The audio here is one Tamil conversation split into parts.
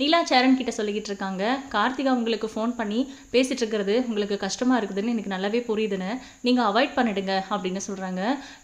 நீலா சேரன் கிட்ட சொல்லிக்கிட்டு இருக்காங்க கார்த்திகா உங்களுக்கு ஃபோன் பண்ணி பேசிட்டு இருக்கிறது உங்களுக்கு கஷ்டமாக இருக்குதுன்னு எனக்கு நல்லாவே புரியுதுன்னு. நீங்கள் அவாய்ட் பண்ணிடுங்க அப்படின்னு சொல்கிறாங்க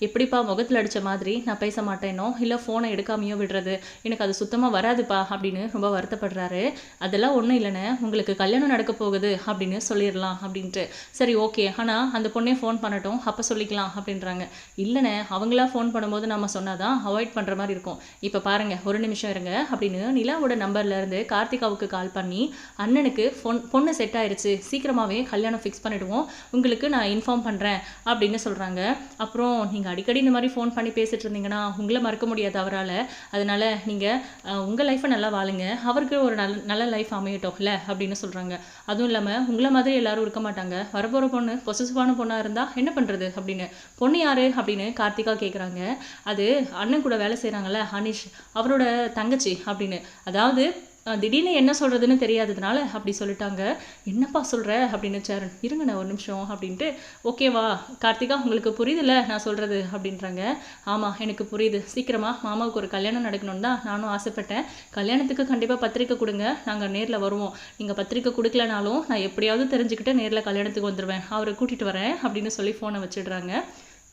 எப்படிப்பா முகத்தில் அடித்த மாதிரி நான் பேச மாட்டேனோ? இல்லை ஃபோனை எடுக்காமையோ விடுறது? எனக்கு அது சுத்தமாக வராதுப்பா அப்படின்னு ரொம்ப வருத்தப்படுறாரு. அதெல்லாம் ஒன்றும் இல்லைண்ணே உங்களுக்கு கல்யாணம் நடக்க போகுது அப்படின்னு சொல்லிடலாம் அப்படின்ட்டு. சரி ஓகே ஆனால் அந்த பொண்ணே ஃபோன் பண்ணட்டும். அப்போ சொல்லிக்கலாம் அப்படின்றாங்க. இல்லைண்ணே அவங்களா ஃபோன் பண்ணும்போது நம்ம சொன்னாதான் அவாய்ட் பண்ணுற மாதிரி இருக்கும். இப்போ பாருங்கள் ஒரு நிமிஷம் இருங்க அப்படின்னு நிலாவோட நம்பர்லேருந்து கார்த்திகாவுக்கு கால் பண்ணி அண்ணனுக்கு பொன் பொண்ணு செட் ஆயிடுச்சு சீக்கிரமாகவே கல்யாணம் ஃபிக்ஸ் பண்ணிவிடுவோம் உங்களுக்கு நான் இன்ஃபார்ம் பண்ணுறேன் அப்படின்னு சொல்கிறாங்க அப்புறம் நீங்கள் அடிக்கடி இந்த மாதிரி ஃபோன் பண்ணி பேசிட்டு இருந்தீங்கன்னா உங்களை மறக்க முடியாது அவரால். அதனால் நீங்கள் உங்கள் லைஃப்பை நல்லா வாழுங்க. அவருக்கு ஒரு நல்ல நல்ல லைஃப் அமையட்டும்ல அப்படின்னு சொல்கிறாங்க அதுவும் இல்லாமல் உங்களை மாதிரி எல்லாரும் இருக்க மாட்டாங்க. வரப்போகிற பொண்ணு பொசிசிவான பொண்ணாக இருந்தால் என்ன பண்ணுறது அப்படின்னு. பொண்ணு யார்? அப்படின்னு கார்த்திகா கேட்குறாங்க அது அண்ணன் கூட வேலை செய்கிறாங்கல்ல அனிஷ். அவரோட தங்கச்சி அப்படின்னு. அதாவது திடீர்னு என்ன சொல்கிறதுன்னு தெரியாததுனால அப்படி சொல்லிட்டாங்க. என்னப்பா சொல்கிற அப்படின்னு சேரன் இருங்கண்ணே ஒரு நிமிஷம் அப்படின்ட்டு ஓகேவா கார்த்திகா உங்களுக்கு புரியுதுல்ல நான் சொல்கிறது அப்படின்றாங்க. ஆமாம் எனக்கு புரியுது. சீக்கிரமாக மாமாவுக்கு ஒரு கல்யாணம் நடக்கணும்னு தான் நானும் ஆசைப்பட்டேன். கல்யாணத்துக்கு கண்டிப்பாக பத்திரிக்கை கொடுங்க. நாங்கள் நேரில் வருவோம். நீங்கள் பத்திரிக்கை கொடுக்கலனாலும் நான் எப்படியாவது தெரிஞ்சுக்கிட்டு நேரில் கல்யாணத்துக்கு வந்துடுவேன் அவரை கூட்டிகிட்டு வரேன் அப்படின்னு சொல்லி ஃபோனை வச்சிடுறாங்க.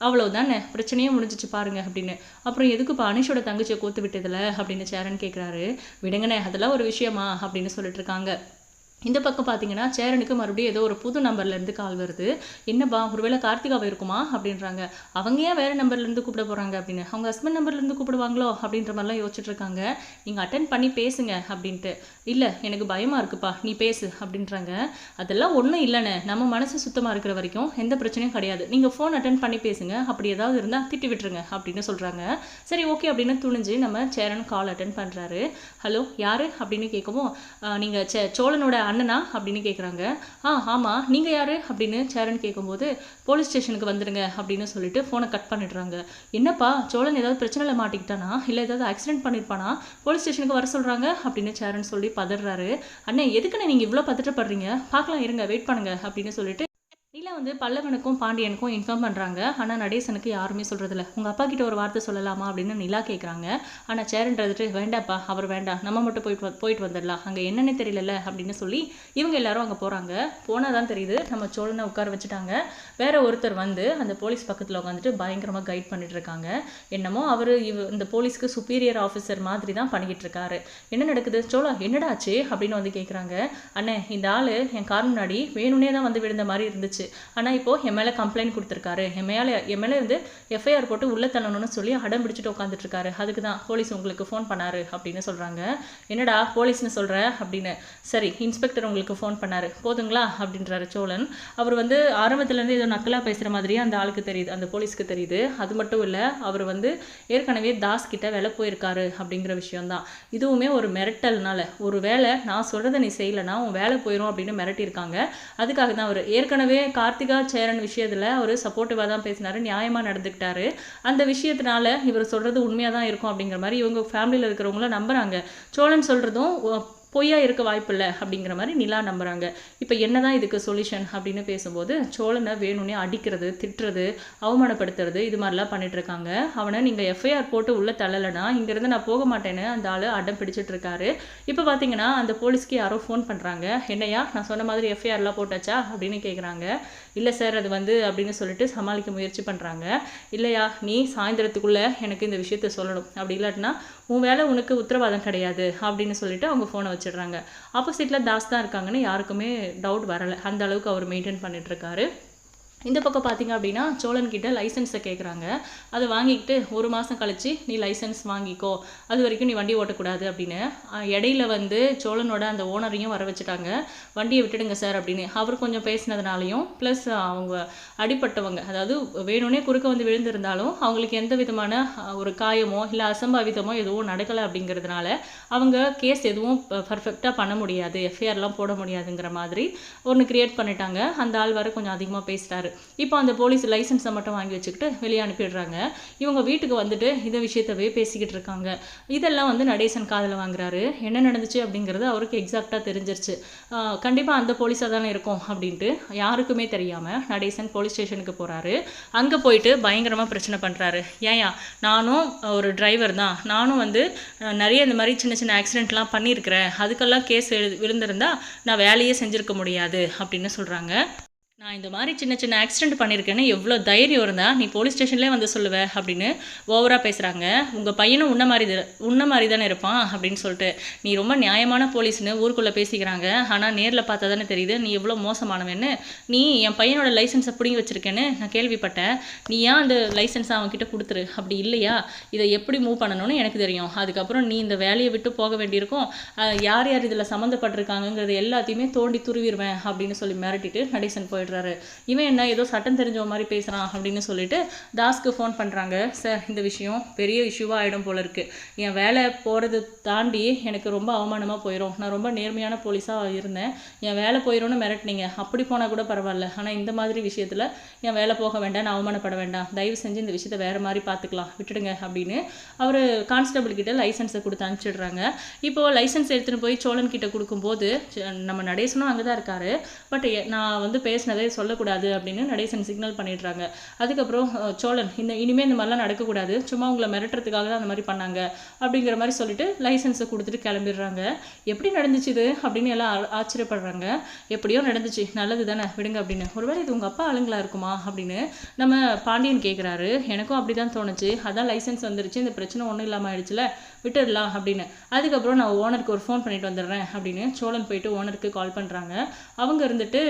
அவ்வளவுதானே? பிரச்சனையே முடிஞ்சிச்சு பாருங்க அப்படின்னு. அப்புறம் எதுக்குப்பா அனிஷோட தங்கச்சியை கோத்து விட்டதில்ல அப்படின்னு சேரன் கேட்குறாரு விடுங்கண்ணே அதெல்லாம் ஒரு விஷயமா? அப்படின்னு சொல்லிட்டு இருக்காங்க. இந்த பக்கம் பார்த்தீங்கன்னா சேரனுக்கு மறுபடியும் ஏதோ ஒரு புது நம்பர்லேருந்து கால் வருது. என்னப்பா ஒருவேளை கார்த்திகாவை இருக்குமா அப்படின்றாங்க. அவங்க ஏன் வேறு நம்பர்லேருந்து கூப்பிட போகிறாங்க அப்படின்னு? அவங்க ஹஸ்பண்ட் நம்பர்லேருந்து கூப்பிடுவாங்களோ அப்படின்ற மாதிரிலாம் யோசிச்சுட்டு இருக்காங்க. நீங்கள் அட்டன் பண்ணி பேசுங்க அப்படின்ட்டு. இல்லை எனக்கு பயமாக இருக்குப்பா நீ பேசு அப்படின்றாங்க. அதெல்லாம் ஒன்றும் இல்லைண்ணே. நம்ம மனசு சுத்தமாக இருக்கிற வரைக்கும் எந்த பிரச்சனையும் கிடையாது. நீங்கள் ஃபோன் அட்டன் பண்ணி பேசுங்க. அப்படி ஏதாவது இருந்தால் திட்டி விட்டுருங்க அப்படின்னு சொல்கிறாங்க சரி ஓகே அப்படின்னு துணிஞ்சு நம்ம சேரன் கால் அட்டன் பண்ணுறாரு ஹலோ யார்? அப்படின்னு கேட்கவும் நீங்கள் சே சோழனோட அண்ணனா அப்படின்னு கேட்குறாங்க ஆ ஆமாம் நீங்கள் யார்? அப்படின்னு சேரன் கேட்கும்போது போலீஸ் ஸ்டேஷனுக்கு வந்துடுங்க அப்படின்னு சொல்லிட்டு ஃபோனை கட் பண்ணிடுறாங்க. என்னப்பா சோழன் ஏதாவது பிரச்சனையில் மாட்டிக்கிட்டானா? இல்லை ஏதாவது ஆக்சிடென்ட் பண்ணியிருப்பானா போலீஸ் ஸ்டேஷனுக்கு வர சொல்கிறாங்க அப்படின்னு சேரன் சொல்லி பதறாரு. அண்ணே எதுக்குண்ணே நீங்கள் இவ்வளோ பதட்டப்படுறீங்க? பார்க்கலாம் இருங்க வெயிட் பண்ணுங்க அப்படின்னு சொல்லிட்டு நீலா வந்து பல்லவனுக்கும் பாண்டியனுக்கும் இன்ஃபார்ம் பண்ணுறாங்க ஆனால் நடேசனுக்கு யாருமே சொல்கிறதில்ல உங்கள் அப்பா கிட்ட ஒரு வார்த்தை சொல்லலாமா அப்படின்னு நிலா கேட்குறாங்க ஆனால் சேருன்றது வேண்டாப்பா அவர் வேண்டாம். நம்ம மட்டும் போயிட்டு வ- போயிட்டு வந்துடலாம். அங்கே என்னன்னே தெரியலல்ல அப்படின்னு சொல்லி இவங்க எல்லாரும் அங்கே போகிறாங்க போனால் தான் தெரியுது நம்ம சோழனை உட்கார வச்சுட்டாங்க. வேற ஒருத்தர் வந்து அந்த போலீஸ் பக்கத்தில் உட்காந்துட்டு பயங்கரமாக கைட் பண்ணிட்டு இருக்காங்க. என்னமோ அவர் இவ இந்த போலீஸ்க்கு சுப்பீரியர் ஆஃபீஸர் மாதிரி தான் பண்ணிக்கிட்டு இருக்காரு. என்ன நடக்குது? சோழா என்னடா ஆச்சு அப்படின்னு வந்து கேட்குறாங்க அண்ணே இந்த ஆள் என் கார் முன்னாடி வேணும்னே தான் வந்து விழுந்த மாதிரி இருந்துச்சு. ஆனால் இப்போ என் மேலே கம்ப்ளைண்ட் கொடுத்துருக்காரு. என் மேலே என் மேலே இருந்து எஃப்ஐஆர் போட்டு உள்ள தள்ளணும்னு சொல்லி அடம் பிடிச்சிட்டு உட்காந்துட்டு இருக்காரு அதுக்கு தான் போலீஸ் உங்களுக்கு ஃபோன் பண்ணாரு அப்படின்னு சொல்கிறாங்க என்னடா போலீஸ்னு சொல்கிற அப்படின்னு. சரி இன்ஸ்பெக்டர் உங்களுக்கு ஃபோன் பண்ணாரு. போதுங்களா? அப்படின்றாரு சோழன். அவர் வந்து ஆரம்பத்துலேருந்து ஏதோ நக்கலாக பேசுகிற மாதிரியே அந்த ஆளுக்கு தெரியுது அந்த போலீஸ்க்கு தெரியுது. அது மட்டும் இல்லை அவர் வந்து ஏற்கனவே தாஸ் கிட்ட வேலை போயிருக்காரு அப்படிங்கிற விஷயம்தான். இதுவுமே ஒரு மிரட்டல்னால. ஒரு வேலை நான் சொல்கிறத நீ செய்யலைன்னா உன் வேலை போயிடும் அப்படின்னு மிரட்டியிருக்காங்க. அதுக்காக தான் அவர். ஏற்கனவே கார்த்திகா சேரன் விஷயத்தில் அவர் சப்போர்ட்டிவாக தான் பேசினார் நியாயமாக நடந்துக்கிட்டாரு. அந்த விஷயத்தினால இவர் சொல்கிறது உண்மையாக தான் இருக்கும் அப்படிங்கிற மாதிரி இவங்க ஃபேமிலியில் இருக்கிறவங்கள நம்புகிறாங்க சோழன் சொல்கிறதும் பொய்யா இருக்க வாய்ப்பில்லை அப்படிங்கிற மாதிரி நிலா நம்புறாங்க. இப்போ என்னதான் இதுக்கு சொல்யூஷன் அப்படின்னு பேசும்போது சோழனை வேணும்னே அடிக்கிறது திட்டுறது அவமானப்படுத்துறது இது மாதிரிலாம் பண்ணிட்டு இருக்காங்க அவனை நீங்கள் எஃப்ஐஆர் போட்டு உள்ள தள்ளலைனா இங்கேருந்து நான் போக மாட்டேன்னு அந்த ஆள் அடம் பிடிச்சிட்டு இருக்காரு இப்போ பார்த்தீங்கன்னா அந்த போலீஸ்க்கு யாரோ ஃபோன் பண்ணுறாங்க என்னையா நான் சொன்ன மாதிரி எஃப்ஐஆர்லாம் போட்டாச்சா? அப்படின்னு கேட்குறாங்க இல்லை சார் அது வந்து அப்படின்னு சொல்லிட்டு சமாளிக்க முயற்சி பண்ணுறாங்க இல்லையா நீ சாயந்தரத்துக்குள்ளே எனக்கு இந்த விஷயத்த சொல்லணும். அப்படி இல்லாட்டினா உன் வேலை உனக்கு உத்தரவாதம் கிடையாது அப்படின்னு சொல்லிட்டு அவங்க ஃபோனை வச்சிடுறாங்க. ஆப்போசிட்டில் தாஸ் தான் இருக்காங்கன்னு யாருக்குமே டவுட் வரலை. அந்த அளவுக்கு அவர் மெயின்டைன் பண்ணிட்டு இருக்காரு. இந்த பக்கம் பார்த்தீங்க அப்படின்னா சோழன் கிட்ட லைசன்ஸை கேட்குறாங்க அதை வாங்கிக்கிட்டு ஒரு மாதம் கழிச்சு நீ லைசன்ஸ் வாங்கிக்கோ. அது வரைக்கும் நீ வண்டி ஓட்டக்கூடாது அப்படின்னு. இடையில வந்து சோழனோட அந்த ஓனரையும் வர வச்சுட்டாங்க. வண்டியை விட்டுடுங்க சார் அப்படின்னு. அவர் கொஞ்சம் பேசினதுனாலையும் ப்ளஸ் அவங்க அடிப்பட்டவங்க அதாவது வேணும்னே குறுக்க வந்து விழுந்திருந்தாலும் அவங்களுக்கு எந்த விதமான ஒரு காயமோ இல்லை அசம்பாவிதமோ எதுவும் நடக்கலை அப்படிங்கிறதுனால அவங்க கேஸ் எதுவும் பர்ஃபெக்டாக பண்ண முடியாது. எஃப்ஐஆர்லாம் போட முடியாதுங்கிற மாதிரி ஒன்று கிரியேட் பண்ணிட்டாங்க. அந்த ஆள் வர கொஞ்சம் அதிகமாக பேசிட்டாரு இப்போ அந்த போலீஸ் லைசன்ஸை மட்டும் வாங்கி வச்சுக்கிட்டு வெளியே அனுப்பிடுறாங்க. இவங்க வீட்டுக்கு வந்துட்டு இந்த விஷயத்தவே பேசிக்கிட்டு இருக்காங்க. இதெல்லாம் வந்து நடேசன் காதில் வாங்குறாரு. என்ன நடந்துச்சு அப்படிங்கிறது அவருக்கு எக்ஸாக்டாக தெரிஞ்சிருச்சு. கண்டிப்பாக அந்த போலீஸாக தானே இருக்கும் அப்படின்ட்டு யாருக்குமே தெரியாமல் நடேசன் போலீஸ் ஸ்டேஷனுக்கு போகிறாரு அங்கே போயிட்டு பயங்கரமாக பிரச்சனை பண்ணுறாரு ஏயா நானும் ஒரு டிரைவர் தான். நானும் வந்து நிறைய இந்த மாதிரி சின்ன சின்ன ஆக்சிடெண்ட்லாம் பண்ணியிருக்கிறேன். அதுக்கெல்லாம் கேஸ் எழு விழுந்திருந்தா நான் வேலையே செஞ்சுருக்க முடியாது அப்படின்னு சொல்கிறாங்க நான் இந்த மாதிரி சின்ன சின்ன ஆக்சிடென்ட் பண்ணியிருக்கேன்னு எவ்வளோ தைரியம் இருந்தால் நீ போலீஸ் ஸ்டேஷன்லேயே வந்து சொல்லுவ அப்படின்னு ஓவராக பேசுகிறாங்க உங்கள் பையனும் உன்ன மாதிரி உன்ன மாதிரி தானே இருப்பான் அப்படின்னு சொல்லிட்டு நீ ரொம்ப நியாயமான போலீஸ்னு ஊருக்குள்ளே பேசிக்கிறாங்க. ஆனால் நேரில் பார்த்தா தானே தெரியுது நீ எவ்வளோ மோசமானவன்னு. நீ என் பையனோட லைசன்ஸை பிடிங்கி வச்சிருக்கேன்னு நான் கேள்விப்பட்டேன். நீ ஏன் அந்த லைசன்ஸை அவன்கிட்ட கொடுத்துரு? அப்படி இல்லையா? இதை எப்படி மூவ் பண்ணணும்னு எனக்கு தெரியும். அதுக்கப்புறம் நீ இந்த வேலையை விட்டு போக வேண்டியிருக்கும். யார் யார் இதில் சம்மந்தப்பட்டிருக்காங்கங்கிறது எல்லாத்தையுமே தோண்டி துருவிடுவேன் அப்படின்னு சொல்லி மிரட்டிட்டு நடேசன் போயிடுறாரு இவன் என்ன ஏதோ சட்டம் தெரிஞ்ச மாதிரி பேசுகிறான் அப்படின்னு சொல்லிட்டு தாஸ்க்கு ஃபோன் பண்ணுறாங்க சார் இந்த விஷயம் பெரிய இஷ்யூவாக ஆகிடும் போல இருக்கு. என் வேலை போகிறது தாண்டி எனக்கு ரொம்ப அவமானமாக போயிடும் நான் ரொம்ப நேர்மையான போலீஸாக இருந்தேன். என் வேலை போயிடும்னு மிரட்டினீங்க. அப்படி போனால் கூட பரவாயில்ல. ஆனால் இந்த மாதிரி விஷயத்தில் என் வேலை போக வேண்டாம் நான் அவமானப்பட வேண்டாம். தயவு செஞ்சு இந்த விஷயத்தை வேறு மாதிரி பார்த்துக்கலாம் விட்டுடுங்க அப்படின்னு அவர் கான்ஸ்டபிள் கிட்ட லைசன்ஸை கொடுத்து அனுப்பிச்சிடுறாங்க. இப்போ லைசன்ஸ் எடுத்துகிட்டு போய் சோழன் கிட்ட கொடுக்கும்போது நம்ம நடேசனும் அங்கே தான் இருக்காரு. பட் நான் வந்து பேசின அதே சொல்லக்கூடாது அப்படின்னு நடேசன் சிக்னல் பண்ணிடுறாங்க. அதுக்கப்புறம் சோழன் இந்த இனிமேல் இந்த மாதிரிலாம் நடக்கக்கூடாது. சும்மா உங்களை மிரட்டுறதுக்காக தான் அந்த மாதிரி பண்ணாங்க. அப்படிங்கிற மாதிரி சொல்லிட்டு லைசன்ஸை கொடுத்துட்டு கிளம்பிடுறாங்க. எப்படி நடந்துச்சு இது? அப்படின்னு எல்லாம் ஆ- ஆச்சரியப்படுறாங்க. எப்படியோ நடந்துச்சு. நல்லது தானே. விடுங்க அப்படின்னு. ஒருவேளை இது உங்கள் அப்பா ஆளுங்களா இருக்குமா? அப்படின்னு நம்ம பாண்டியன் கேட்குறாரு எனக்கும் அப்படி தான் தோணுச்சு. அதான் லைசன்ஸ் வந்துருச்சு. இந்த பிரச்சனை ஒன்றும் இல்லாமல் ஆயிடுச்சுல. விட்டுடலாம் அப்படின்னு. அதுக்கப்புறம் நான் ஓனருக்கு ஒரு ஃபோன் பண்ணிட்டு வந்துடுறேன் அப்படின்னு சோழன் போயிட்டு ஓனருக்கு கால் பண்ணுறாங்க அவங்க இருந்துட்டு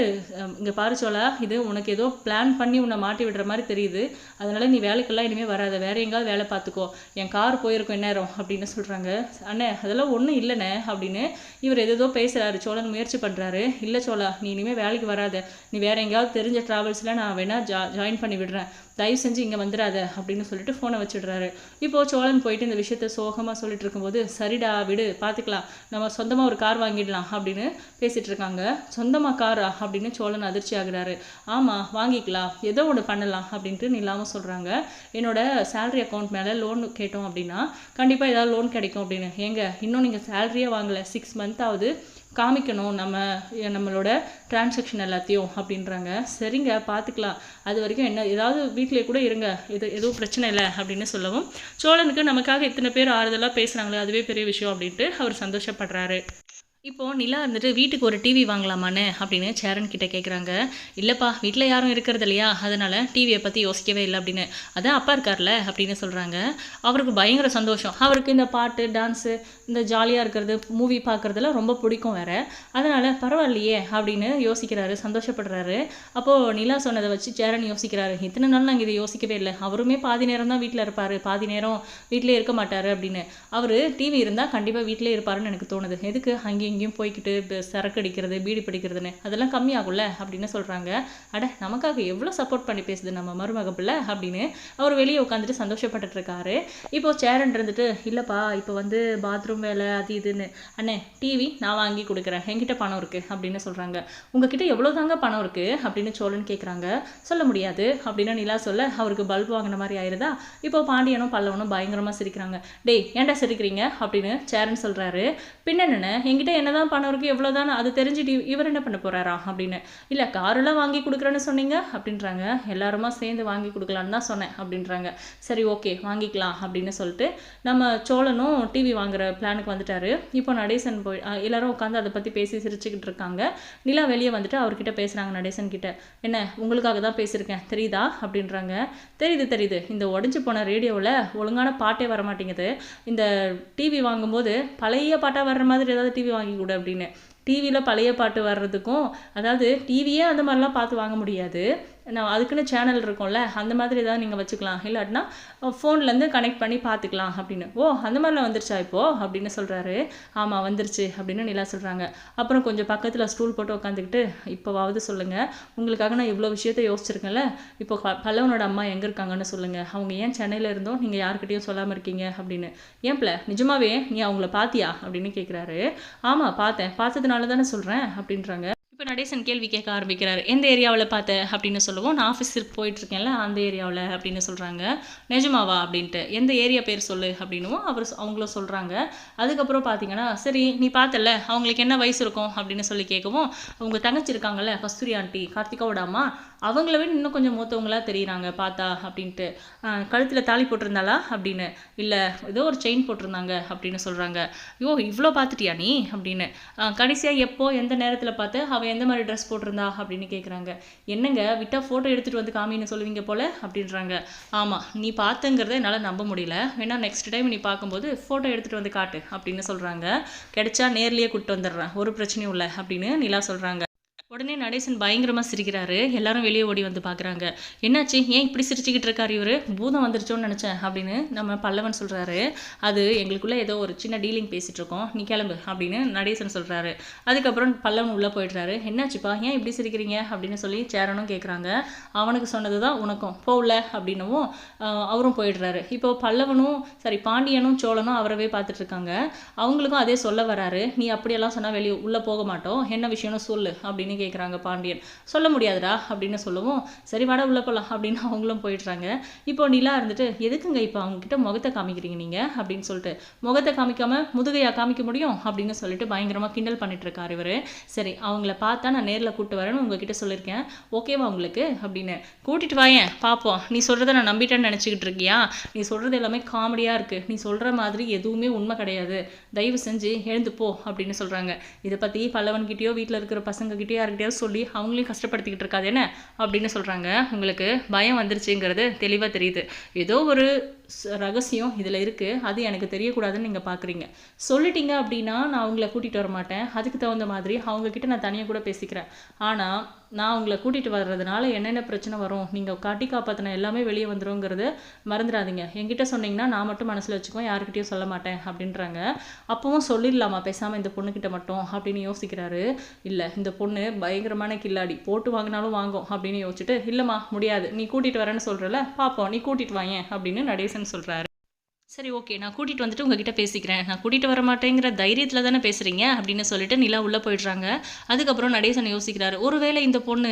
இங்கே பாரு சோழா இது உனக்கு ஏதோ பிளான் பண்ணி உன்னை மாட்டி விடுற மாதிரி தெரியுது. அதனால நீ வேலைக்கெல்லாம் இனிமேல் வராத. வேற எங்கேயாவது வேலை பார்த்துக்கோ. என் கார் போயிருக்கும் இந்நேரம் அப்படின்னு சொல்கிறாங்க அண்ணே அதெல்லாம் ஒன்றும் இல்லைண்ணே அப்படின்னு இவர் எதோ பேசுகிறாரு சோழன் முயற்சி பண்ணுறாரு இல்லை சோழா நீ இனிமேல் வேலைக்கு வராத. நீ வேற எங்கேயாவது தெரிஞ்ச ட்ராவல்ஸில் நான் வேணால் ஜா ஜாயின் பண்ணி விடுறேன். தயவு செஞ்சு இங்கே வந்துடாத அப்படின்னு சொல்லிட்டு ஃபோனை வச்சிடுறாரு. இப்போது சோழன் போயிட்டு இந்த விஷயத்த சோகமாக சொல்லிட்டு இருக்கும்போது சரிடா விடு பார்த்துக்கலாம் நம்ம சொந்தமாக ஒரு கார் வாங்கிடலாம் அப்படின்னு பேசிகிட்டு இருக்காங்க. சொந்தமாக காரா அப்படின்னு சோழன் அதிர்ச்சி ஆகுறாரு. ஆமாம் வாங்கிக்கலாம். ஏதோ ஒன்று பண்ணலாம் அப்படின்ட்டு நிலாமல் சொல்கிறாங்க என்னோட சேலரி அக்கௌண்ட் மேலே லோன் கேட்டோம் அப்படின்னா கண்டிப்பாக ஏதாவது லோன் கிடைக்கும் அப்படின்னு. ஏங்க இன்னும் நீங்கள் சேலரியே வாங்கலை. சிக்ஸ் மந்த் ஆகுது. காமிக்கணும் நம்ம நம்மளோட டிரான்சாக்ஷன் எல்லாத்தையும் அப்படின்றாங்க. சரிங்க பார்த்துக்கலாம் அது வரைக்கும் என்ன ஏதாவது வீட்டிலே கூட இருங்க. இது எதுவும் பிரச்சனை இல்லை அப்படின்னு சொல்லவும். சோழனுக்கு நமக்காக இத்தனை பேர் ஆறுதலாக பேசுகிறாங்களே அதுவே பெரிய விஷயம் அப்படின்ட்டு அவர் சந்தோஷப்படுறாரு. இப்போது நிலா இருந்துட்டு வீட்டுக்கு ஒரு டிவி வாங்கலாமான்னு அப்படின்னு சேரன் கிட்ட கேட்குறாங்க இல்லைப்பா வீட்டில் யாரும் இருக்கிறது இல்லையா? அதனால் டிவியை பற்றி யோசிக்கவே இல்லை அப்படின்னு. அதான் அப்பா இருக்கார்ல அப்படின்னு சொல்கிறாங்க அவருக்கு பயங்கர சந்தோஷம். அவருக்கு இந்த பாட்டு டான்ஸு இந்த ஜாலியாக இருக்கிறது மூவி பார்க்குறதுலாம் ரொம்ப பிடிக்கும் வேறு. அதனால் பரவாயில்லையே அப்படின்னு யோசிக்கிறாரு சந்தோஷப்படுறாரு. அப்போது நிலா சொன்னதை வச்சு சேரன் யோசிக்கிறாரு. இத்தனை நாள் நாங்கள் இதை யோசிக்கவே இல்லை. அவருமே பாதி நேரம் தான் வீட்டில் இருப்பார். பாதி நேரம் வீட்டிலே இருக்க மாட்டார் அப்படின்னு. அவர் டிவி இருந்தால் கண்டிப்பாக வீட்டிலே இருப்பாருன்னு எனக்கு தோணுது. எதுக்கு? அங்கேயும் இங்கேயும் போய்க்கிட்டு சரக்கு அடிக்கிறது பீடி பிடிக்கிறதுன்னு அதெல்லாம் கம்மியாகும்ல அப்படின்னு சொல்கிறாங்க அட நமக்காக எவ்வளோ சப்போர்ட் பண்ணி பேசுது நம்ம மருமக பிள்ளை அப்படின்னு அவர் வெளியே உட்காந்துட்டு சந்தோஷப்பட்டுட்டு இருக்காரு. இப்போ சேரன் இருந்துட்டு இல்லைப்பா இப்போ வந்து பாத்ரூம் வேலை அது இதுன்னு. அண்ணே டிவி நான் வாங்கி கொடுக்குறேன். என்கிட்ட பணம் இருக்குது அப்படின்னு சொல்கிறாங்க உங்ககிட்ட எவ்வளோ தாங்க பணம் இருக்குது அப்படின்னு சோழன் கேட்குறாங்க சொல்ல முடியாது அப்படின்னு நிலா சொல்ல அவருக்கு பல்ப் வாங்கின மாதிரி ஆயிருதா? இப்போ பாண்டியனும் பல்லவனும் பயங்கரமாக சிரிக்கிறாங்க. டேய் ஏன்டா சிரிக்கிறீங்க? அப்படின்னு சேரன் சொல்கிறாரு பின்னென்னு என்கிட்ட என்னதான் பணம் இருக்குது எவ்வளோதான் அது தெரிஞ்சுட்டு இவர் என்ன பண்ண போகிறாரா அப்படின்னு. இல்லை காரெல்லாம் வாங்கி கொடுக்குறேன்னு சொன்னீங்க அப்படின்றாங்க. எல்லாருமா சேர்ந்து வாங்கி கொடுக்கலான்னு தான் சொன்னேன் அப்படின்றாங்க. சரி ஓகே வாங்கிக்கலாம் அப்படின்னு சொல்லிட்டு நம்ம சோழனும் டிவி வாங்குற பிளானுக்கு வந்துட்டாரு. இப்போ நடேசன் போய் எல்லாரும் உட்காந்து அதை பற்றி பேசி சிரிச்சுக்கிட்டு இருக்காங்க. நிலா வெளியே வந்துட்டு அவர்கிட்ட பேசுகிறாங்க நடேசன் கிட்ட. என்ன உங்களுக்காக தான் பேசியிருக்கேன் தெரியுதா? அப்படின்றாங்க. தெரியுது தெரியுது. இந்த உடஞ்சி போன ரேடியோவில் ஒழுங்கான பாட்டே வர மாட்டேங்குது இந்த டிவி வாங்கும்போது பழைய பாட்டாக வர்ற மாதிரி ஏதாவது டிவி வாங்கி கொடு அப்படின்னு. டிவியில் பழைய பாட்டு வர்றதுக்கும் அதாவது டிவியே அந்த மாதிரிலாம் பார்த்து வாங்க முடியாது. நான் அதுக்குன்னு சேனல் இருக்கும்ல அந்த மாதிரி ஏதாவது நீங்கள் வச்சுக்கலாம். இல்லாட்டினா ஃபோன்லேருந்து கனெக்ட் பண்ணி பார்த்துக்கலாம் அப்படின்னு. ஓ அந்த மாதிரிலாம் வந்துருச்சா இப்போது அப்படின்னு சொல்கிறாரு ஆமாம் வந்துருச்சு அப்படின்னு நிலா சொல்கிறாங்க அப்புறம் கொஞ்சம் பக்கத்தில் ஸ்டூல் போட்டு உட்காந்துக்கிட்டு இப்போவாவது சொல்லுங்கள் உங்களுக்காக நான் இவ்வளோ விஷயத்த யோசிச்சிருக்கேன்ல. இப்போ பல்லவனோட அம்மா எங்கே இருக்காங்கன்னு சொல்லுங்கள் அவங்க ஏன் சென்னையில் இருந்தோம் நீங்கள் யாருக்கிட்டையும் சொல்லாமல் இருக்கீங்க அப்படின்னு. ஏன் நிஜமாவே நீ அவங்கள பாத்தியா? அப்படின்னு கேட்குறாரு ஆமாம் பார்த்தேன். பார்த்ததுனால தானே சொல்கிறேன் அப்படின்றாங்க. இப்போ நடேசன் கேள்வி கேட்க ஆரம்பிக்கிறார். எந்த ஏரியாவில் பார்த்த அப்படின்னு சொல்லுவோம். நான் ஆஃபீஸுக்கு போயிட்டுருக்கேன்ல அந்த ஏரியாவில் அப்படின்னு சொல்கிறாங்க நிஜமாவா? அப்படின்ட்டு. எந்த ஏரியா பேர் சொல்லு அப்படின்னும் அவர் அவங்களும் சொல்கிறாங்க அதுக்கப்புறம் பார்த்தீங்கன்னா சரி நீ பார்த்தல அவங்களுக்கு என்ன வயசு இருக்கும்? அப்படின்னு சொல்லி கேட்கவும் அவங்க தங்கச்சி இருக்காங்கல்ல கஸ்தூரி ஆண்டி கார்த்திகாவோட அம்மா அவங்கள விட இன்னும் கொஞ்சம் மூத்தவங்களா தெரியுறாங்க பார்த்தா அப்படின்ட்டு. கழுத்தில் தாலி போட்டிருந்தாளா? அப்படின்னு. இல்லை ஏதோ ஒரு செயின் போட்டிருந்தாங்க அப்படின்னு சொல்கிறாங்க ஐயோ இவ்வளோ பார்த்துட்டியா நீ? அப்படின்னு. கடைசியாக எப்போ எந்த நேரத்தில் பார்த்து அவள் எந்த மாதிரி ட்ரெஸ் போட்டிருந்தா அப்படின்னு கேட்குறாங்க என்னங்க விட்டால் ஃபோட்டோ எடுத்துகிட்டு வந்து காமின்னு சொல்லுவீங்க போல? அப்படின்றாங்க. ஆமாம் நீ பார்த்துங்கிறத என்னால் நம்ப முடியல. வேணா நெக்ஸ்ட் டைம் நீ பார்க்கும்போது ஃபோட்டோ எடுத்துகிட்டு வந்து காட்டு அப்படின்னு சொல்கிறாங்க கிடைச்சா நேர்லேயே கூப்பிட்டு வந்துடுறேன். ஒரு பிரச்சனையும் இல்லை அப்படின்னு நிலா சொல்கிறாங்க உடனே நடேசன் பயங்கரமாக சிரிக்கிறாரு. எல்லாரும் வெளியே ஓடி வந்து பார்க்குறாங்க என்னாச்சு? ஏன் இப்படி சிரிச்சுக்கிட்டு இருக்காரு இவர்? பூதம் வந்துருச்சோன்னு நினச்சேன் அப்படின்னு நம்ம பல்லவன் சொல்கிறாரு அது எங்களுக்குள்ளே ஏதோ ஒரு சின்ன டீலிங் பேசிகிட்டு இருக்கோம். நீ கிளம்பு அப்படின்னு நடேசன் சொல்கிறாரு அதுக்கப்புறம் பல்லவன் உள்ளே போயிடுறாரு. என்னாச்சுப்பா? ஏன் இப்படி சிரிக்கிறீங்க? அப்படின்னு சொல்லி சேரனும் கேட்குறாங்க அவனுக்கு சொன்னது தான் உனக்கும். போகல அப்படின்னவும் அவரும் போயிடுறாரு. இப்போ பல்லவனும் சரி பாண்டியனும் சோழனும் அவரவே பார்த்துட்டு இருக்காங்க அவங்களுக்கும் அதே சொல்ல வராரு. நீ அப்படியெல்லாம் சொன்னால் வெளியே உள்ளே போக மாட்டோம். என்ன விஷயம்னு சொல்லு அப்படின்னு கேட்குறாங்க பாண்டியன். சொல்ல முடியாதுடா அப்படின்னு சொல்லவும். சரி வாடா உள்ளே போகலாம் அப்படின்னு அவங்களும் போயிடுறாங்க. இப்போ நிலா இருந்துட்டு எதுக்குங்க இப்போ அவங்கக்கிட்ட முகத்தை காமிக்கிறீங்க நீங்கள் அப்படின்னு சொல்லிட்டு முகத்தை காமிக்காம முதுகையா காமிக்க முடியும்? அப்படின்னு சொல்லிட்டு பயங்கரமாக கிண்டல் பண்ணிட்டு இருக்காரு இவர். சரி அவங்கள பார்த்தா நான் நேரில் கூப்பிட்டு வரேன்னு உங்ககிட்ட சொல்லியிருக்கேன். ஓகேவா உங்களுக்கு? அப்படின்னு கூட்டிட்டு வாயேன் பார்ப்போம் நீ சொல்கிறத நான் நம்பிட்டேன்னு நினச்சிக்கிட்டு இருக்கியா? நீ சொல்கிறது எல்லாமே காமெடியாக இருக்குது நீ சொல்கிற மாதிரி எதுவுமே உண்மை கிடையாது. தயவு செஞ்சு எழுந்து போ அப்படின்னு சொல்கிறாங்க இதை பற்றி பல்லவன்கிட்டயோ வீட்டில் இருக்கிற பசங்ககிட்டயோ யார்கிட்டயோ சொல்லி அவங்களையும் கஷ்டப்படுத்திக்கிட்டு இருக்காது என்ன? அப்படின்னு சொல்கிறாங்க உங்களுக்கு பயம் வந்துருச்சுங்கிறது தெளிவாக தெரியுது. ஏதோ ஒரு ரகசியம் இதில் இருக்குது அது எனக்கு தெரியக்கூடாதுன்னு நீங்கள் பார்க்குறீங்க சொல்லிட்டீங்க அப்படின்னா நான் அவங்கள கூட்டிகிட்டு வர மாட்டேன். அதுக்கு தகுந்த மாதிரி அவங்கக்கிட்ட நான் தனியாக கூட பேசிக்கிறேன். ஆனால் நான் உங்களை கூட்டிகிட்டு வர்றதுனால என்னென்ன பிரச்சனை வரும் நீங்கள் காட்டி காப்பாற்றின எல்லாமே வெளியே வந்துருங்கிறது மறந்துடாதீங்க. என்கிட்ட சொன்னீங்கன்னா நான் மட்டும் மனசில் வச்சுக்கோ யாருக்கிட்டையும் சொல்ல மாட்டேன் அப்படின்றாங்க. அப்பவும் சொல்லிடலாமா பேசாமல் இந்த பொண்ணுக்கிட்ட மட்டும் அப்படின்னு யோசிக்கிறாரு. இல்லை இந்த பொண்ணு பயங்கரமான கில்லாடி போட்டு வாங்கினாலும் வாங்கும் அப்படின்னு யோசிச்சுட்டு இல்லைம்மா முடியாது. நீ கூட்டிகிட்டு வரேன்னு சொல்கிறல பார்ப்போம் நீ கூட்டிகிட்டு வாயேன் அப்படின்னு நடேசன் சொல்கிறாரு சரி ஓகே. நான் கூட்டிகிட்டு வந்துட்டு உங்ககிட்ட பேசிக்கிறேன். நான் கூட்டிகிட்டு வர மாட்டேங்கிற தைரியத்தில் தானே பேசுகிறீங்க அப்படின்னு சொல்லிட்டு நிலா உள்ளே போயிடுறாங்க. அதுக்கப்புறம் நடேசன் யோசிக்கிறாரு. ஒருவேளை இந்த பொண்ணு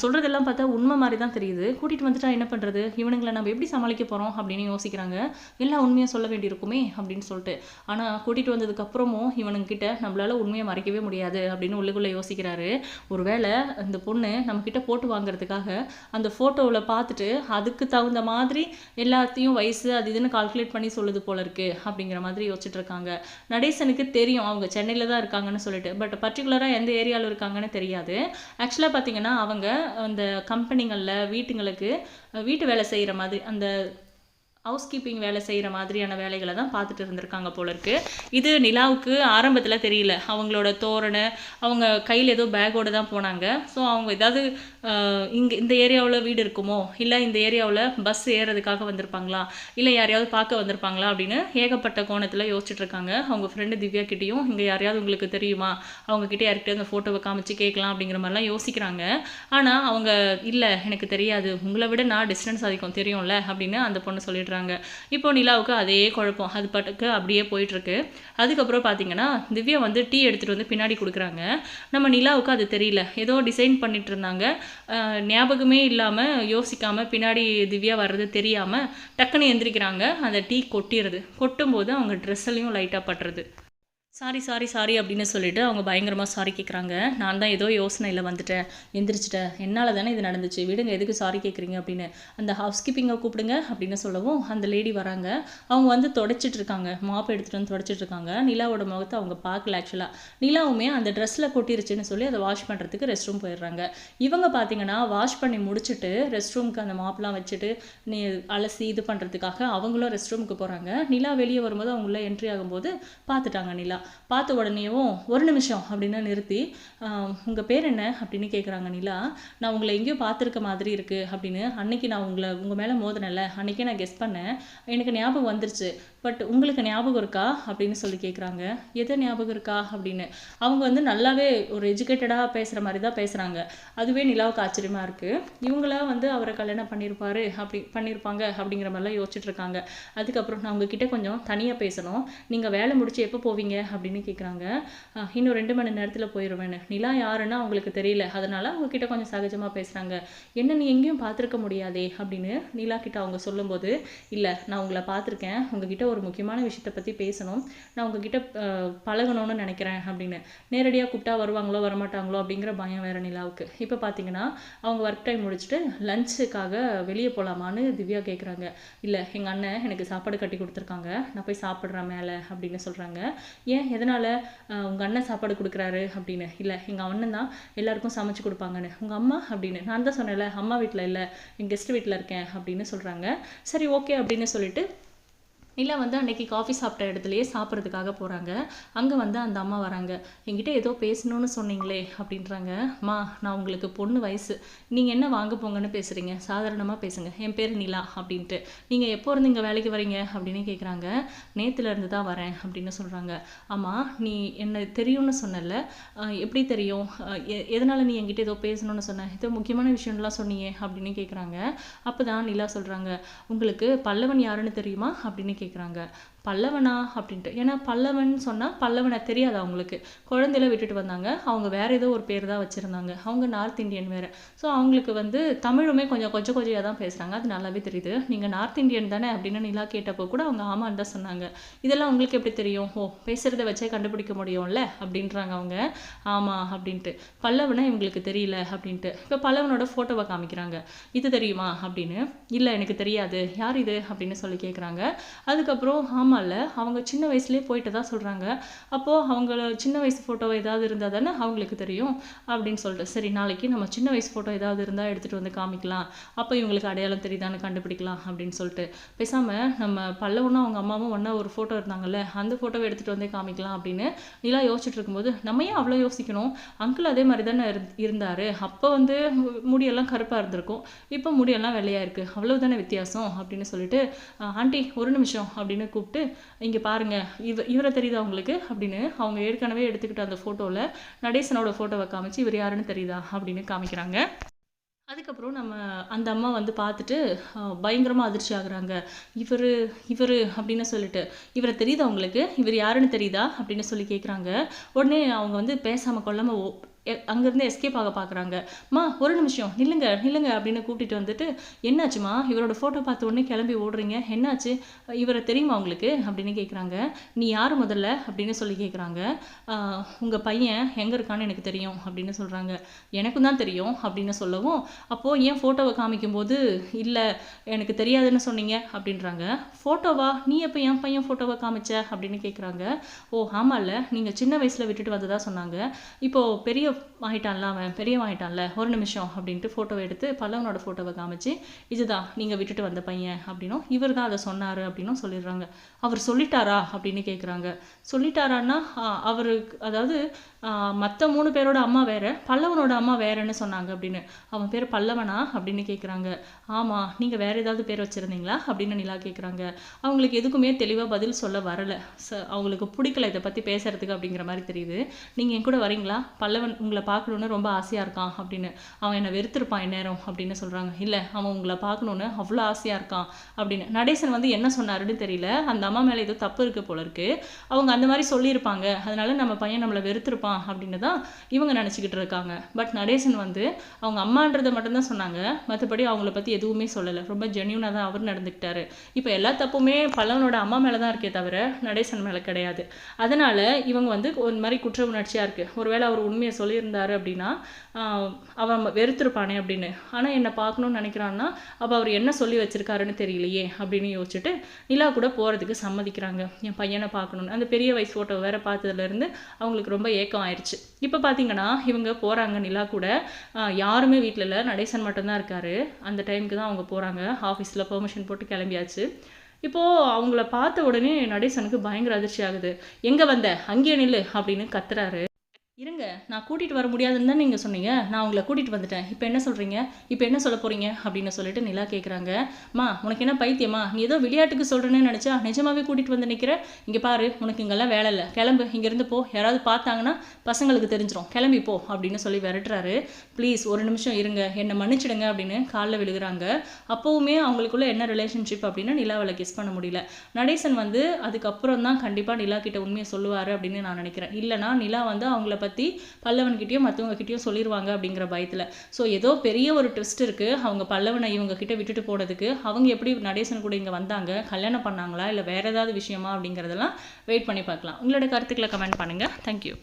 சொல்கிறதெல்லாம் பார்த்தா உண்மை மாதிரி தான் தெரியுது. கூட்டிகிட்டு வந்துட்டா என்ன பண்ணுறது இவனுங்களை நம்ம எப்படி சமாளிக்க போகிறோம் அப்படின்னு யோசிக்கிறாங்க. எல்லா உண்மையாக சொல்ல வேண்டியிருக்குமே? அப்படின்னு சொல்லிட்டு. ஆனால் கூட்டிகிட்டு வந்ததுக்கப்புறமும் இவனுங்கிட்ட நம்மளால் உண்மையை மறைக்கவே முடியாது அப்படின்னு உள்ளுக்குள்ளே யோசிக்கிறாரு. ஒருவேளை இந்த பொண்ணு நம்மக்கிட்ட போட்டு வாங்குறதுக்காக அந்த ஃபோட்டோவில் பார்த்துட்டு அதுக்கு தகுந்த மாதிரி எல்லாத்தையும் வயசு அது இதுன்னு கால்குலேட் பண்ணி சொல்லுது போல இருக்கு அப்படிங்கிற மாதிரி யோசிச்சுட்டு இருக்காங்க. நடேசனுக்கு தெரியும். அவங்க சென்னையில் தான் இருக்காங்கன்னு சொல்லிட்டு. பட் பர்டிகுலராக எந்த ஏரியாவில் இருக்காங்கன்னு தெரியாது. ஆக்சுவலாக பார்த்தீங்கன்னா அவங்க அந்த கம்பெனிகளில் வீட்டுங்களுக்கு வீட்டு வேலை செய்கிற மாதிரி அந்த ஹவுஸ் கீப்பிங் வேலை செய்கிற மாதிரியான வேலைகளை தான் பார்த்துட்டு இருந்திருக்காங்க போல இருக்கு. இது நிலாவுக்கு ஆரம்பத்தில் தெரியல. அவங்களோட தோரணை அவங்க கையில் ஏதோ பேக்கோடு தான் போனாங்க. ஸோ அவங்க ஏதாவது இங்கே இந்த ஏரியாவில் வீடு இருக்குமோ? இல்லை இந்த ஏரியாவில் பஸ் ஏறுறதுக்காக வந்திருப்பாங்களா? இல்லை யாரையாவது பார்க்க வந்திருப்பாங்களா? அப்படின்னு ஏகப்பட்ட கோணத்தில் யோசிச்சுட்டு இருக்காங்க. அவங்க ஃப்ரெண்டு திவ்யா கிட்டேயும் இங்கே யாரையாவது உங்களுக்கு தெரியுமா? அவங்க கிட்ட யார்கிட்டயும் அந்த ஃபோட்டோவை காமிச்சு கேட்கலாம் அப்படிங்கிற மாதிரிலாம் யோசிக்கிறாங்க. ஆனால் அவங்க இல்லை எனக்கு தெரியாது. உங்களை விட நான் டிஸ்டன்ஸ் அதிகம் தெரியும்ல அப்படின்னு அந்த பொண்ணு சொல்லிடுறாங்க இப்போ நிலாவுக்கு அதே குழப்பம். அது பாட்டுக்கு அப்படியே போயிட்டுருக்கு. அதுக்கப்புறம் பார்த்தீங்கன்னா திவ்யா வந்து டீ எடுத்துகிட்டு வந்து பின்னாடி கொடுக்குறாங்க. நம்ம நிலாவுக்கு அது தெரியல. ஏதோ டிசைன் பண்ணிட்டு இருந்தாங்க ஞாபகமே இல்லாமல் யோசிக்காமல் பின்னாடி திவ்யா வர்றது தெரியாமல் டக்குன்னு எந்திரிக்கிறாங்க. அந்த டீ கொட்டிடுது கொட்டும்போது அவங்க ட்ரெஸ்ஸலையும் லைட்டாக பட்டுறது சாரி சாரி சாரி அப்படின்னு சொல்லிட்டு அவங்க பயங்கரமாக சாரி கேட்குறாங்க நான் தான் ஏதோ யோசனையில் வந்துட்டேன். எந்திரிச்சிட்டேன் என்னால் தானே இது நடந்துச்சு? விடுங்க எதுக்கு சாரி கேட்குறீங்க அப்படின்னு. அந்த ஹவுஸ் கீப்பிங்கை கூப்பிடுங்க அப்படின்னு சொல்லவும் அந்த லேடி வராங்க. அவங்க வந்து தொடச்சிட்டு இருக்காங்க. மாப் எடுத்துகிட்டு வந்து தொடச்சிட்டு இருக்காங்க. நிலாவோட முகத்தை அவங்க பார்க்கல ஆக்சுவலாக நிலாவுமே அந்த ட்ரெஸ்ஸில் கொட்டிருச்சுன்னு சொல்லி அதை வாஷ் பண்ணுறதுக்கு ரெஸ்ட் ரூம் போயிடுறாங்க. இவங்க பார்த்தீங்கன்னா வாஷ் பண்ணி முடிச்சுட்டு ரெஸ்ட் ரூமுக்கு அந்த மாப்லாம் வச்சுட்டு நீ அலசி இது பண்ணுறதுக்காக அவங்களும் ரெஸ்ட் ரூமுக்கு போகிறாங்க நிலா வெளியே வரும்போது அவங்கள என்ட்ரி ஆகும்போது பார்த்துட்டாங்க நிலா. பார்த்த உடனேயும் ஒரு நிமிஷம் அப்படின்னு நிறுத்தி உங்கள் பேர் என்ன? அப்படின்னு கேட்குறாங்க நிலா. நான் உங்களை எங்கேயோ பார்த்துருக்க மாதிரி இருக்குது அப்படின்னு அன்னைக்கு நான் உங்களை உங்கள் மேலே மோதினேன்ல அன்னைக்கே நான் கெஸ் பண்ணேன். எனக்கு ஞாபகம் வந்துருச்சு. பட் உங்களுக்கு ஞாபகம் இருக்கா? அப்படின்னு சொல்லி கேட்குறாங்க எது ஞாபகம் இருக்கா? அப்படின்னு. அவங்க வந்து நல்லாவே ஒரு எஜுகேட்டடாக பேசுகிற மாதிரி தான் பேசுகிறாங்க அதுவே நிலாவுக்கு ஆச்சரியமாக இருக்குது இவங்களா வந்து அவரை கல்யாணம் பண்ணியிருப்பாரு அப்படி பண்ணியிருப்பாங்க அப்படிங்கிற மாதிரிலாம் யோசிச்சுட்ருக்காங்க அதுக்கப்புறம் நான் உங்ககிட்ட கொஞ்சம் தனியாக பேசணும். நீங்கள் வேலை முடிச்சு எப்போ போவீங்க? அப்படின்னு கேட்குறாங்க இன்னும் ரெண்டு மணி நேரத்தில் போயிடுவேன்னு நிலா யாருன்னா அவங்களுக்கு தெரியல. அதனால் அவங்கக்கிட்ட கொஞ்சம் சகஜமாக பேசுகிறாங்க என்ன நீ எங்கேயும் பார்த்துருக்க முடியாதே? அப்படின்னு நிலா கிட்ட அவங்க சொல்லும்போது இல்லை நான் உங்களை பார்த்துருக்கேன். உங்ககிட்ட ஒரு முக்கியமான விஷயத்தை பற்றி பேசணும். நான் உங்ககிட்ட பழகணும்னு நினைக்கிறேன் அப்படின்னு. நேரடியாக கூப்பிட்டா வருவாங்களோ வரமாட்டாங்களோ அப்படிங்கிற பயம் வேற நிலாவுக்கு. இப்போ பார்த்தீங்கன்னா அவங்க ஒர்க் டைம் முடிச்சுட்டு லஞ்சுக்காக வெளியே போகலாமான்னு திவ்யா கேட்குறாங்க இல்லை எங்கள் அண்ணன் எனக்கு சாப்பாடு கட்டி கொடுத்துருக்காங்க. நான் போய் சாப்பிட்றேன் மேலே அப்படின்னு சொல்கிறாங்க ஏன்? எதனால்? உங்கள் அண்ணன் சாப்பாடு கொடுக்குறாரு அப்படின்னு. இல்லை எங்கள் அண்ணன் தான் எல்லாருக்கும் சமைச்சு கொடுப்பாங்கன்னு. உங்கள் அம்மா? அப்படின்னு. நான் தான் சொன்னேன்ல அம்மா வீட்டில் இல்லை என் கெஸ்ட் வீட்டில் இருக்கேன் அப்படின்னு சொல்கிறாங்க சரி ஓகே அப்படின்னு சொல்லிட்டு நிலா வந்து அன்னைக்கு காஃபி சாப்பிட்ட இடத்துலையே சாப்பிட்றதுக்காக போகிறாங்க அங்கே வந்து அந்த அம்மா வராங்க. என்கிட்ட ஏதோ பேசணும்னு சொன்னீங்களே அப்படின்றாங்க. அம்மா நான் உங்களுக்கு பொண்ணு வயசு. நீங்கள் என்ன வாங்க போங்கன்னு பேசுகிறீங்க சாதாரணமாக பேசுங்க. என் பேர் நிலா அப்படின்ட்டு. நீங்கள் எப்போ இருந்து இங்கே வேலைக்கு வரீங்க? அப்படின்னு கேட்குறாங்க நேற்றுலேருந்து தான் வரேன் அப்படின்னு சொல்கிறாங்க ஆமாம் நீ என்ன தெரியும்னு சொன்னல எப்படி தெரியும்? எ- எதனால் நீ என்கிட்ட ஏதோ பேசணும்னு சொன்ன? ஏதோ முக்கியமான விஷயம்லாம் சொன்னியே அப்படின்னு கேட்குறாங்க அப்போ தான் நிலா சொல்கிறாங்க உங்களுக்கு பல்லவன் யாருன்னு தெரியுமா? அப்படின்னு கேட்குறாங்க பல்லவனா அப்படின்ட்டு. ஏன்னா பல்லவன் சொன்னால் பல்லவனை தெரியாது அவங்களுக்கு. குழந்தையில விட்டுட்டு வந்தாங்க. அவங்க வேற ஏதோ ஒரு பேர் தான் வச்சுருந்தாங்க. அவங்க நார்த் இந்தியன் வேற. ஸோ அவங்களுக்கு வந்து தமிழுமே கொஞ்சம் கொஞ்சம் கொஞ்சம் தான் பேசுகிறாங்க அது நல்லாவே தெரியுது. நீங்கள் நார்த் இந்தியன் தானே அப்படின்னு நிலா கேட்டப்போ கூட அவங்க ஆமான்னு தான் சொன்னாங்க. இதெல்லாம் உங்களுக்கு எப்படி தெரியும்? ஓ பேசுகிறத வச்சே கண்டுபிடிக்க முடியும்ல? அப்படின்றாங்க அவங்க. ஆமாம் அப்படின்ட்டு. பல்லவனை இவங்களுக்கு தெரியல அப்படின்ட்டு. இப்போ பல்லவனோட ஃபோட்டோவை காமிக்கிறாங்க. இது தெரியுமா? அப்படின்னு. இல்லை எனக்கு தெரியாது. யார் இது? அப்படின்னு சொல்லி கேட்குறாங்க அதுக்கப்புறம் ஆமாம் இல்லை? அவங்க சின்ன வயசுலேயே போயிட்டு தான் சொல்கிறாங்க அப்போது அவங்கள சின்ன வயசு ஃபோட்டோ ஏதாவது இருந்தால் தானே அவங்களுக்கு தெரியும் அப்படின்னு சொல்லிட்டு. சரி நாளைக்கு நம்ம சின்ன வயசு ஃபோட்டோ ஏதாவது இருந்தால் எடுத்துகிட்டு வந்து காமிக்கலாம். அப்போ இவங்களுக்கு அடையாளம் தெரியுதான்னு கண்டுபிடிக்கலாம் அப்படின்னு சொல்லிட்டு. பேசாமல் நம்ம பல்லவனும் அவங்க அம்மாவும் ஒன்றா ஒரு ஃபோட்டோ இருந்தாங்கல்ல அந்த ஃபோட்டோவை எடுத்துகிட்டு வந்தே காமிக்கலாம் அப்படின்னு நிலா யோசிச்சுட்டு இருக்கும்போது நம்ம ஏன் அவ்வளோ யோசிக்கணும்? அங்கிள் அதே மாதிரி தானே இருந்தார். அப்போ வந்து மு- முடியெல்லாம் கருப்பாக இருந்திருக்கும். இப்போ முடியெல்லாம் வெள்ளையாக இருக்குது அவ்வளவுதானே வித்தியாசம் அப்படின்னு சொல்லிட்டு ஆண்டி ஒரு நிமிஷம் அப்படின்னு கூப்பிட்டு இங்கே பாருங்க இவ இவரை தெரியுதா உங்களுக்கு? அப்படின்னு அவங்க ஏற்கனவே எடுத்துக்கிட்ட அந்த ஃபோட்டோவில் நடேசனோட ஃபோட்டோவை காமிச்சு இவர் யாருன்னு தெரியுதா அப்படின்னு காமிக்கிறாங்க. அதுக்கப்புறம் நம்ம அந்த அம்மா வந்து பார்த்துட்டு பயங்கரமாக அதிர்ச்சி ஆகுறாங்க. இவர் இவர் அப்படின்னு சொல்லிட்டு இவரை தெரியுதா உங்களுக்கு? இவர் யாருன்னு தெரியுதா? அப்படின்னு சொல்லி கேட்குறாங்க உடனே அவங்க வந்து பேசாமல் கொள்ளாமல் அங்கேருந்து எஸ்கேப் ஆக பார்க்குறாங்க மா ஒரு நிமிஷம் நில்லுங்க நில்லுங்க அப்படின்னு கூட்டிகிட்டு வந்துட்டு என்னாச்சுமா? இவரோட ஃபோட்டோ பார்த்த உடனே கிளம்பி ஓடுறீங்க. என்னாச்சு? இவரை தெரியுமா உங்களுக்கு? அப்படின்னு கேட்குறாங்க நீ யார் முதல்ல? அப்படின்னு சொல்லி கேட்குறாங்க உங்கள் பையன் எங்கே இருக்கான்னு எனக்கு தெரியும் அப்படின்னு சொல்கிறாங்க எனக்கும் தான் தெரியும் அப்படின்னு சொல்லவும் அப்போது ஏன் ஃபோட்டோவை காமிக்கும்போது இல்லை எனக்கு தெரியாதுன்னு சொன்னீங்க அப்படின்றாங்க. ஃபோட்டோவா நீ எப்போ என் பையன் ஃபோட்டோவை காமிச்ச? அப்படின்னு கேட்குறாங்க ஓ ஆமாம்ல நீங்கள் சின்ன வயசில் விட்டுட்டு வந்ததாக சொன்னாங்க. இப்போது பெரிய ஆகிட்டான்ல அவன் பெரியவங்கிட்டான்ல ஒரு நிமிஷம் அப்படின்ட்டு ஃபோட்டோவை எடுத்து பல்லவனோட ஃபோட்டோவை காமிச்சு இதுதான் நீங்கள் விட்டுட்டு வந்த பையன் அப்படின்னும் இவர் தான் அதை சொன்னார் அப்படின்னும் சொல்லிடுறாங்க. அவர் சொல்லிட்டாரா அப்படின்னு கேட்குறாங்க சொல்லிட்டாரான்னா அவருக்கு அதாவது மற்ற மூணு பேரோட அம்மா வேற பல்லவனோட அம்மா வேறன்னு சொன்னாங்க அப்படின்னு. அவன் பேர் பல்லவனா அப்படின்னு கேட்குறாங்க ஆமாம் நீங்கள் வேற ஏதாவது பேர் வச்சுருந்தீங்களா அப்படின்னு நிலா கேட்குறாங்க அவங்களுக்கு எதுக்குமே தெளிவாக பதில் சொல்ல வரலை. ச அவங்களுக்கு பிடிக்கல இதை பற்றி பேசுறதுக்கு அப்படிங்கிற மாதிரி தெரியுது. நீங்கள் என் கூட வரீங்களா? பல்லவன் உங்களை பார்க்கணுன்னு ரொம்ப ஆசையாக இருக்கான் அப்படின்னு. அவன் என்னை வெறுத்திருப்பான் இந்நேரம் அப்படின்னு சொல்கிறாங்க இல்லை அவன் உங்களை பார்க்கணுன்னு அவ்வளோ ஆசையாக இருக்கான் அப்படின்னு. நடேசன் வந்து என்ன சொன்னாருன்னு தெரியல. அந்த அம்மா மேலே ஏதோ தப்பு இருக்குது போல இருக்கு. அவங்க அந்த மாதிரி சொல்லியிருப்பாங்க. அதனால நம்ம பையன் நம்மளை வெறுத்திருப்பான் அப்படின்னு தான் இவங்க நினச்சிக்கிட்டு இருக்காங்க. பட் நடேசன் வந்து அவங்க அம்மான்றதை மட்டும்தான் சொன்னாங்க. மற்றபடி அவங்கள பற்றி எதுவுமே சொல்லலை. ரொம்ப ஜென்யூனாக தான் அவர் நடந்துக்கிட்டாரு. இப்போ எல்லா தப்புமே பல்லவனோட அம்மா மேலே தான் இருக்கே தவிர நடேசன் மேலே கிடையாது. அதனால இவங்க வந்து ஒரு மாதிரி குற்ற உணர்ச்சியாக இருக்குது ஒருவேளை அவர் உண்மையை சொல்லியிருந்தாரு அப்படின்னா அவன் வெறுத்திருப்பானே அப்படின்னு. ஆனால் என்னை பார்க்கணும்னு நினைக்கிறான்னா அப்போ அவர் என்ன சொல்லி வச்சிருக்காருன்னு தெரியலையே அப்படின்னு யோசிச்சுட்டு நிலா கூட போகிறதுக்கு சம்மதிக்கிறாங்க. என் பையனை பார்க்கணுன்னு அந்த பெரிய வயசு ஃபோட்டோ வேற பார்த்ததுலேருந்து அவங்களுக்கு ரொம்ப ஏக்கம் ஆயிடுச்சு இப்போ பார்த்தீங்கன்னா இவங்க போகிறாங்க நிலா கூட. யாருமே வீட்டில் இல்லை. நடேசன் மட்டும்தான் இருக்காரு. அந்த டைமுக்கு தான் அவங்க போகிறாங்க ஆஃபீஸில் பெர்மிஷன் போட்டு கிளம்பியாச்சு. இப்போது அவங்கள பார்த்த உடனே நடேசனுக்கு பயங்கர அதிர்ச்சி ஆகுது. எங்கே வந்த? அங்கேயே நில்லு அப்படின்னு கத்துறாரு. இருங்க நான் கூட்டிகிட்டு வர முடியாதுன்னு தான் நீங்கள் சொன்னீங்க? நான் உங்களை கூட்டிகிட்டு வந்துட்டேன். இப்போ என்ன சொல்கிறீங்க இப்போ என்ன சொல்ல போகிறீங்க அப்படின்னு சொல்லிட்டு நிலா கேட்குறாங்க மா உனக்கு என்ன பைத்தியமா? நீ ஏதோ விளையாட்டுக்கு சொல்கிறேன்னு நினச்சா நிஜமாவே கூட்டிகிட்டு வந்து நிற்கிற இங்கே பாரு உனக்கு இங்கெல்லாம் வேலை இல்லை. கிளம்பு இங்கேருந்து போ. யாராவது பார்த்தாங்கன்னா பசங்களுக்கு தெரிஞ்சிடும் கிளம்பி போ அப்படின்னு சொல்லி விரட்டுறாரு. ப்ளீஸ் ஒரு நிமிஷம் இருங்க. என்னை மன்னிச்சிடுங்க அப்படின்னு காலில் விழுகிறாங்க. அப்போவுமே அவங்களுக்குள்ள என்ன ரிலேஷன்ஷிப் அப்படின்னு நிலாவில் கிஸ் பண்ண முடியல. நடேசன் வந்து அதுக்கப்புறம் தான் கண்டிப்பாக நிலா கிட்ட உண்மையை சொல்லுவார் அப்படின்னு நான் நினைக்கிறேன். இல்லைனா நிலா வந்து அவங்கள பற்றி பல்லவன்கிட்டயும் மற்றவங்ககிட்டயும் சொல்லிடுவாங்க அப்படிங்கிற பயத்தில். ஸோ ஏதோ பெரிய ஒரு ட்விஸ்ட் இருக்குது அவங்க பல்லவனை இவங்க கிட்ட விட்டுட்டு போனதுக்கு அவங்க எப்படி நடேசன் கூட இங்கே வந்தாங்க? கல்யாணம் பண்ணாங்களா? இல்லை வேறு ஏதாவது விஷயமா அப்படிங்கிறதெல்லாம் வெயிட் பண்ணி பார்க்கலாம். உங்களோட கருத்துக்களை கமெண்ட் பண்ணுங்கள் தேங்க்யூ